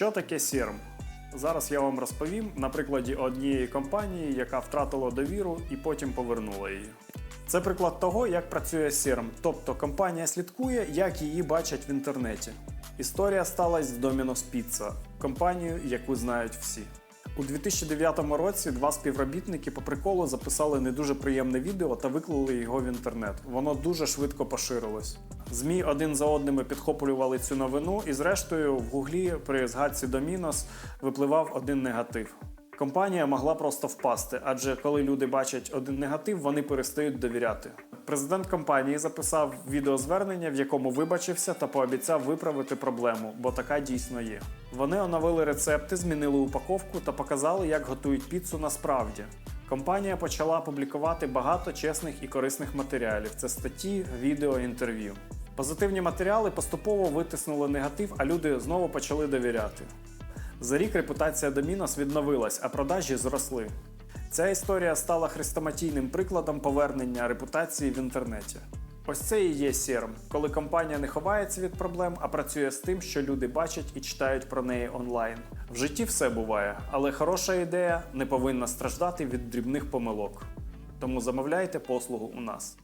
Що таке CRM? Зараз я вам розповім на прикладі однієї компанії, яка втратила довіру і потім повернула її. Це приклад того, як працює CRM, тобто компанія слідкує, як її бачать в інтернеті. Історія сталася з Domino's Pizza, компанію, яку знають всі. У 2009 році два співробітники по приколу записали не дуже приємне відео та виклали його в інтернет. Воно дуже швидко поширилось. ЗМІ один за одними підхоплювали цю новину, і зрештою в гуглі при згадці Домінос випливав один негатив. Компанія могла просто впасти, адже коли люди бачать один негатив, вони перестають довіряти. Президент компанії записав відеозвернення, в якому вибачився та пообіцяв виправити проблему, бо така дійсно є. Вони оновили рецепти, змінили упаковку та показали, як готують піцу насправді. Компанія почала публікувати багато чесних і корисних матеріалів: це статті, відео, інтерв'ю. Позитивні матеріали поступово витиснули негатив, а люди знову почали довіряти. За рік репутація Домінос відновилась, а продажі зросли. Ця історія стала хрестоматійним прикладом повернення репутації в інтернеті. Ось це і є CRM, коли компанія не ховається від проблем, а працює з тим, що люди бачать і читають про неї онлайн. В житті все буває, але хороша ідея не повинна страждати від дрібних помилок. Тому замовляйте послугу у нас.